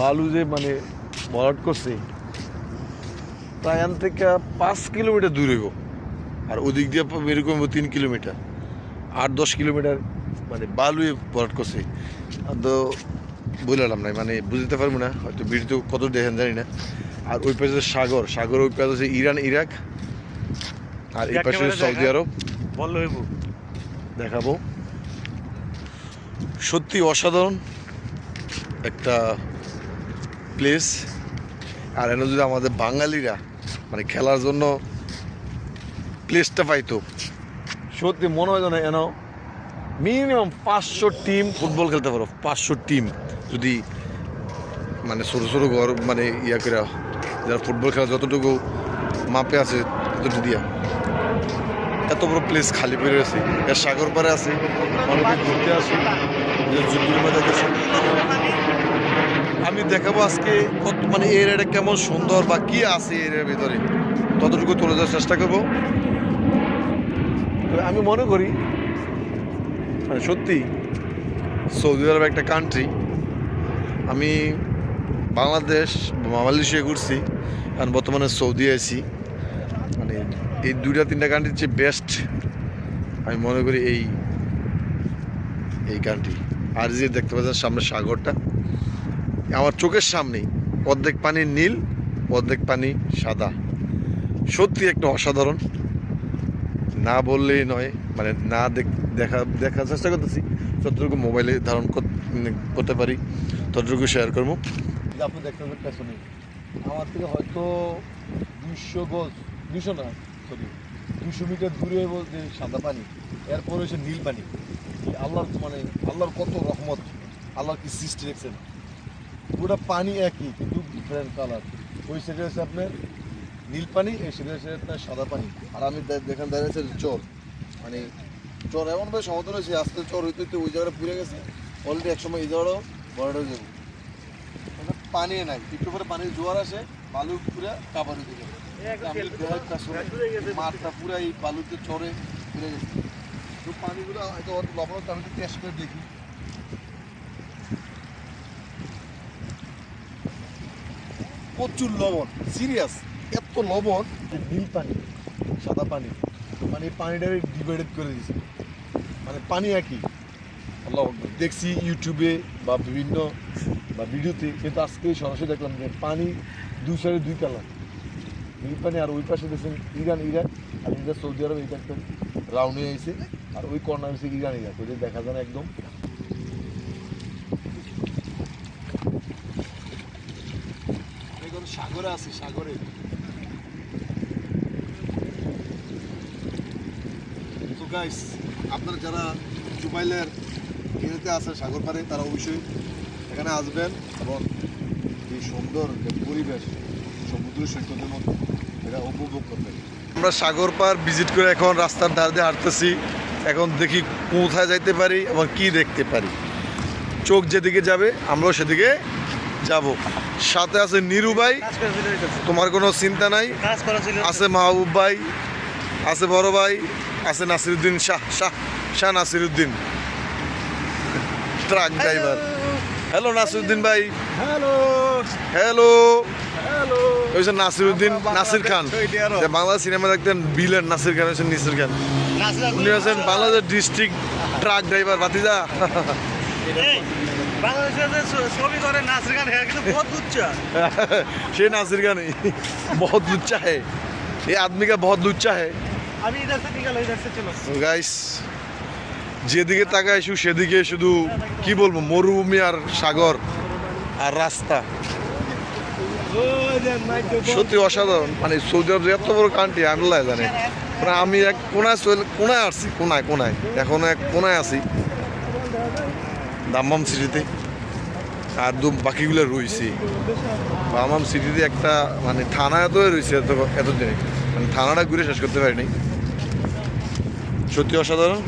বালু যে মানে ভরাট করছে প্রায় এখান থেকে পাঁচ কিলোমিটার দূরে গো আর ওদিক দিয়ে এরকম তিন কিলোমিটার। আট দশ কিলোমিটার মানে বালু ভরাট করছে। তো বললাম না মানে বুঝতে পারব না হয়তো ভিডিও কত দেখেন জানি না। আর ওই পাশে সাগর সাগর ওই পাশে হচ্ছে ইরান ইরাক আর এই পাশে সৌদি আরব। দেখাবো। সত্যি অসাধারণ একটা প্লেস আর এনে যদি আমাদের বাঙালিরা মানে খেলার জন্য প্লেসটা পাইতো, সত্যি মনে হয় যেন এন মিনিমাম পাঁচশো টিম ফুটবল খেলতে পারো। পাঁচশো টিম যদি মানে ছোটো ছোটো ঘর মানে ইয়া করে যারা ফুটবল খেলা যতটুকু মাপে আছে, ততটুকু দিয়া। এত বড় প্লেস খালি পড়ে আছে এর সাগর পারে আছে, অনেকে ঘুরতে আসে। যে আমি দেখাবো আজকে কত মানে এরিয়াটা কেমন সুন্দর বা কি আছে এরিয়ার ভিতরে? ততটুকু তুলে দেওয়ার চেষ্টা করব। আমি মনে করি মানে সত্যি, সৌদি আরব একটা কান্ট্রি আমি বাংলাদেশ মালয়েশিয়া ঘুরছি, কারণ বর্তমানে সৌদি আছি। মানে এই দুইটা, তিনটা কান্ট্রির চেয়ে বেস্ট আমি মনে করি এই এই কান্ট্রি আর যে দেখতে পাচ্ছেন সামনে সাগরটা আমার চোখের সামনেই অর্ধেক পানি নীল, অর্ধেক পানি সাদা। সত্যি একটা অসাধারণ। না বললেই নয় মানে না দেখ- দেখা দেখার চেষ্টা করতেছি, যতটুকু মোবাইলে ধারণ মানে করতে পারি, ততটুকু শেয়ার করব। আপনি দেখতে পাবেন পেছনে, আমার থেকে হয়তো দুইশো গজ দুশো না সরি দুশো মিটার দূরে বলতে সাদা পানি, এরপর হচ্ছে নীল পানি। আল্লাহর মানে আল্লাহর কত রহমত, আল্লাহর কি সৃষ্টি দেখছেন। পুরো পানি একই কিন্তু ডিফারেন্ট কালার ওই সাইডে হচ্ছে আপনার নীল পানি এই সাইডে হচ্ছে আপনার সাদা পানি। আর আমি দেখেন দাঁড়িয়েছে চর। মানে চর এমনভাবে সমতল হয়েছে আস্তে চর হইতে হইতে ওই জায়গাটা পুড়ে গেছে। অলরেডি একসময় এই জায়গাটাও বড়টা হয়ে যাবে। মানে পানি নাই একটু পরে পানির জোয়ার আসে বালু পুরা কাবার হয়ে যাবে। মাঠটা পুরা এই বালুতে চড়ে পুড়ে গেছে। তো পানিগুলো হয়তো লবণ আমি টেস্ট করে দেখি। প্রচুর লবণ সিরিয়াস এত লবণ। যে নীল পানি। সাদা পানি। মানে পানিটাকে ডিভাইডেড করে দিয়েছে মানে পানি একই। আল্লাহ দেখছি ইউটিউবে বা বিভিন্ন বা ভিডিওতে কিন্তু আজকে সরাসরি দেখলাম যে পানি দুই সাইডে দুই কালার। নীল পানি আর ওই পাশে দেখছেন ইরান ইরাক আর ইন্ডিয়া সৌদি আরব এইটা একটা রাউন্ড হয়ে আর ওই কর্নার ইরান ইরাক। ওই দেখা যায় একদম এখন সাগরে আছি, সাগরে। তো গাইস আপনারা যারা জুবাইলের ইয়েতে আসেন সাগর পাড়ে, তারা অবশ্যই এখানে আসবেন এবং এই সুন্দর পরিবেশ সমুদ্র সৈকতের মধ্যে এটা উপভোগ করবেন। আমরা সাগর পাড় ভিজিট করে এখন রাস্তার ধার দিয়ে হাঁটতেছি। এখন দেখি কোথায় যাইতে পারি এবং কি দেখতে পারি। চোখ যেদিকে যাবে, আমরাও সেদিকে যাব। সাথে আছে নিরু ভাই। তোমার কোনো চিন্তা নাই? আছে মাহবুব ভাই আছে বড় ভাই আছে Naseeruddin Shah Shah Shah Naseeruddin. Truck driver hello Naseeruddin ভাই। হ্যালো হ্যালো ওই যে নাসিরুদ্দিন নাসির খান। যে বাংলা সিনেমা দেখতেন বিলেন নাসির খান হচ্ছেন নিসির খান। উনি হচ্ছেন বাংলাদেশ ডিস্ট্রিক্ট ট্রাক ড্রাইভার ভাতিজা। সে নাসির গান বহুত লুচ্চা। হে। এ আদমি কা বহুত লুচ্চা হে। আমি যেদিকে তাকায় শুধু সেদিকে শুধু কি বলব মরুভূমি আর সাগর আর রাস্তা। সত্যি অসাধারণ। মানে সৌদি আরব এত বড় কান্ট্রি আল্লাহ জানে। আমি এক কোনায় কোনায় আসছি কোনায় কোনায়। এখন এক কোনায় আছি। দাম্মাম সিটিতে আর দু বাকিগুলো রয়েছে। দাম্মাম সিটিতে একটা মানে থানা এত রয়েছে এত এত দিনে মানে থানাটা ঘুরে শেষ করতে পারিনি। সত্যি অসাধারণ।